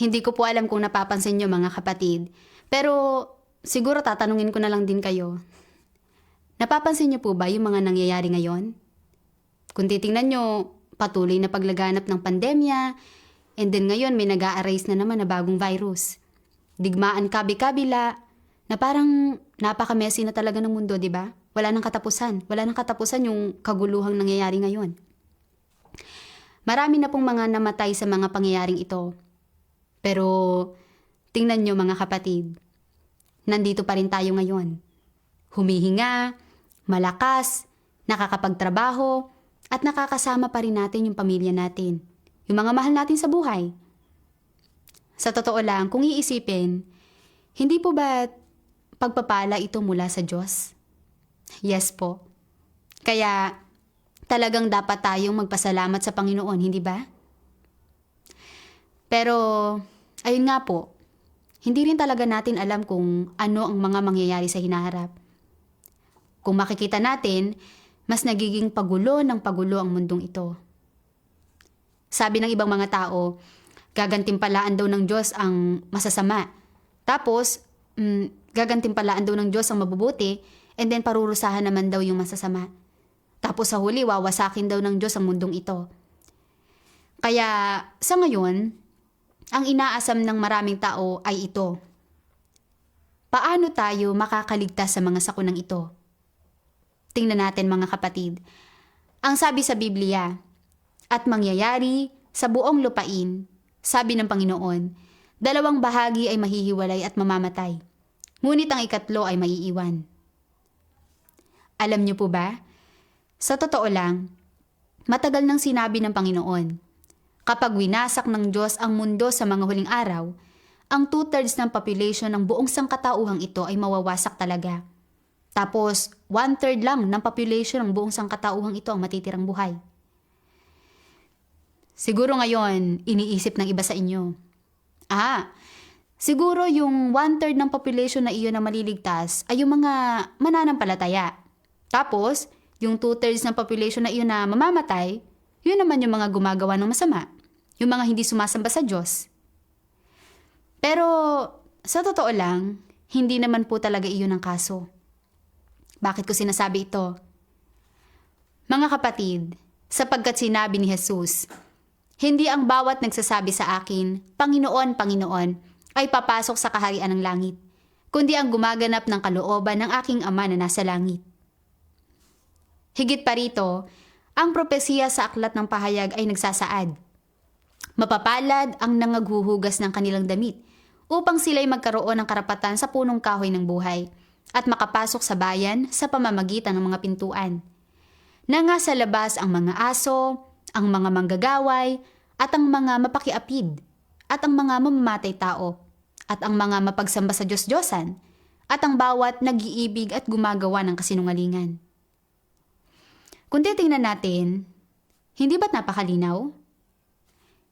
Hindi ko po alam kung napapansin nyo mga kapatid. Pero siguro tatanungin ko na lang din kayo. Napapansin nyo po ba yung mga nangyayari ngayon? Kung titingnan nyo, patuloy na paglaganap ng pandemya, and then ngayon may nag arise na naman na bagong virus. Digmaan kabi-kabila, na parang napaka-messy na talaga ng mundo, di ba? Wala nang katapusan. Wala nang katapusan yung kaguluhang nangyayari ngayon. Marami na pong mga namatay sa mga pangyayaring ito. Pero tingnan nyo mga kapatid, nandito pa rin tayo ngayon. Humihinga, malakas, nakakapagtrabaho, at nakakasama pa rin natin yung pamilya natin. Yung mga mahal natin sa buhay. Sa totoo lang, kung iisipin, hindi po ba pagpapala ito mula sa Diyos? Yes po. Kaya talagang dapat tayong magpasalamat sa Panginoon, hindi ba? Pero, ayun nga po, hindi rin talaga natin alam kung ano ang mga mangyayari sa hinaharap. Kung makikita natin, mas nagiging pagulo ng pagulo ang mundong ito. Sabi ng ibang mga tao, gagantimpalaan daw ng Diyos ang masasama. Tapos, mm, gagantimpalaan daw ng Diyos ang mabubuti, and then parurusahan naman daw yung masasama. Tapos sa huli, wawasakin daw ng Diyos ang mundong ito. Kaya sa ngayon, ang inaasam ng maraming tao ay ito. Paano tayo makakaligtas sa mga sakunang ito? Tingnan natin mga kapatid. Ang sabi sa Biblia, at mangyayari sa buong lupain, sabi ng Panginoon, dalawang bahagi ay mahihiwalay at mamamatay. Ngunit ang ikatlo ay maiiwan. Alam niyo po ba? Sa totoo lang, matagal nang sinabi ng Panginoon, kapag winasak ng Diyos ang mundo sa mga huling araw, ang two-thirds ng population ng buong sangkatauhang ito ay mawawasak talaga. Tapos, one-third lang ng population ng buong sangkatauhang ito ang matitirang buhay. Siguro ngayon, iniisip ng iba sa inyo. Ah, siguro yung one-third ng population na iyon na maliligtas ay yung mga mananampalataya. Tapos, yung two-thirds ng population na iyon na mamamatay, yun naman yung mga gumagawa ng masama. Yung mga hindi sumasamba sa Diyos. Pero, sa totoo lang, hindi naman po talaga iyon ang kaso. Bakit ko sinasabi ito? Mga kapatid, sapagkat sinabi ni Jesus, hindi ang bawat nagsasabi sa akin, Panginoon, Panginoon, ay papasok sa kaharian ng langit, kundi ang gumaganap ng kalooban ng aking Ama na nasa langit. Higit pa rito, ang propesiya sa aklat ng pahayag ay nagsasaad. Mapapalad ang nangaghuhugas ng kanilang damit upang sila'y magkaroon ng karapatan sa punong kahoy ng buhay at makapasok sa bayan sa pamamagitan ng mga pintuan. Nanga sa labas ang mga aso, ang mga manggagaway, at ang mga mapakiapid, at ang mga mamamatay tao, at ang mga mapagsamba sa Diyos-Diyosan, at ang bawat nag-iibig at gumagawa ng kasinungalingan. Kung titingnan natin, hindi ba't napakalinaw?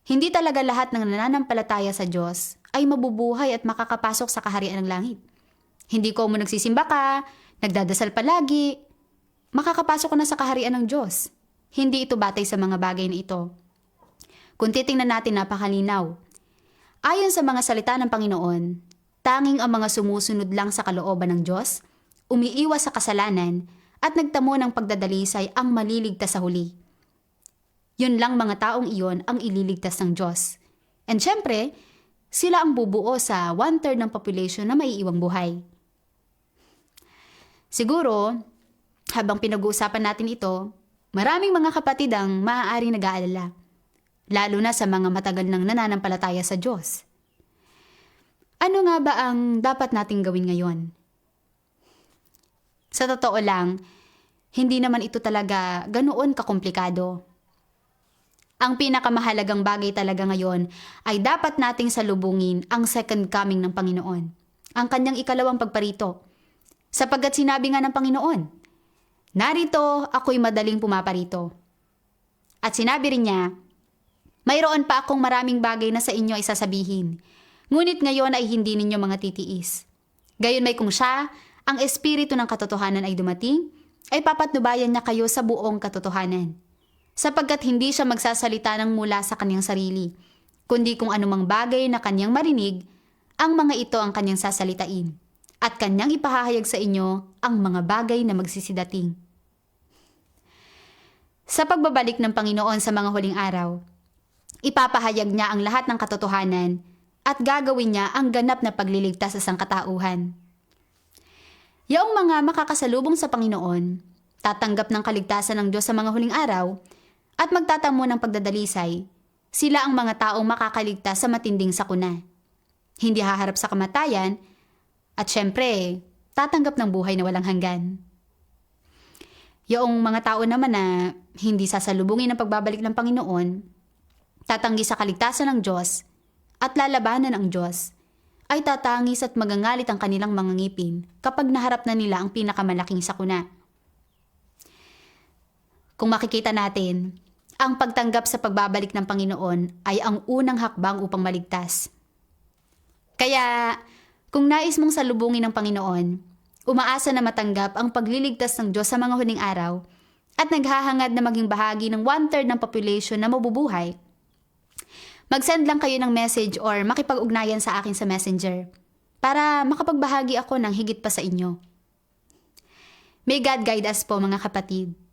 Hindi talaga lahat ng nananampalataya sa Diyos ay mabubuhay at makakapasok sa kaharian ng langit. Hindi ko mo nagsisimba ka, nagdadasal palagi, makakapasok ka na sa kaharian ng Diyos. Hindi ito batay sa mga bagay na ito. Kung titingnan natin napakalinaw. Ayon sa mga salita ng Panginoon, tanging ang mga sumusunod lang sa kalooban ng Diyos, umiiwas sa kasalanan, at nagtamo ng pagdadalisay ang maliligtas sa huli. Yun lang mga taong iyon ang ililigtas ng Diyos. And syempre, sila ang bubuo sa one-third ng population na maiiwang buhay. Siguro, habang pinag-uusapan natin ito, Maraming mga kapatid ang maaaring nag-aalala, lalo na sa mga matagal nang nananampalataya sa Diyos. Ano nga ba ang dapat nating gawin ngayon? Sa totoo lang, hindi naman ito talaga ganoon kakomplikado. Ang pinakamahalagang bagay talaga ngayon ay dapat nating salubungin ang second coming ng Panginoon, ang kanyang ikalawang pagparito. Sapagkat sinabi nga ng Panginoon, Narito, ako'y madaling pumaparito. At sinabi rin niya, mayroon pa akong maraming bagay na sa inyo ay sasabihin. Ngunit ngayon ay hindi ninyo mga titiis. Gayon may kung siya, ang espiritu ng katotohanan ay dumating, ay papatnubayan niya kayo sa buong katotohanan. Sapagkat hindi siya magsasalita ng mula sa kanyang sarili, kundi kung anumang bagay na kanyang marinig, ang mga ito ang kanyang sasalitain, at kanyang ipahahayag sa inyo ang mga bagay na magsisidating. Sa pagbabalik ng Panginoon sa mga huling araw, ipapahayag niya ang lahat ng katotohanan at gagawin niya ang ganap na pagliligtas sa sangkatauhan. Yaong mga makakasalubong sa Panginoon, tatanggap ng kaligtasan ng Diyos sa mga huling araw, at magtatamo ng pagdadalisay, sila ang mga taong makakaligtas sa matinding sakuna. Hindi haharap sa kamatayan, at syempre, tatanggap ng buhay na walang hanggan. Yung mga tao naman na hindi sasalubungin ng pagbabalik ng Panginoon, tatanggi sa kaligtasan ng Diyos at lalabanan ang Diyos, ay tatangis at magangalit ang kanilang mga ngipin kapag naharap na nila ang pinakamalaking sakuna. Kung makikita natin, ang pagtanggap sa pagbabalik ng Panginoon ay ang unang hakbang upang maligtas. Kaya, kung nais mong salubungin ng Panginoon, umaasa na matanggap ang pagliligtas ng Diyos sa mga huling araw at naghahangad na maging bahagi ng one-third ng population na mabubuhay, mag-send lang kayo ng message or makipag-ugnayan sa akin sa messenger para makapagbahagi ako ng higit pa sa inyo. May God guide us po mga kapatid.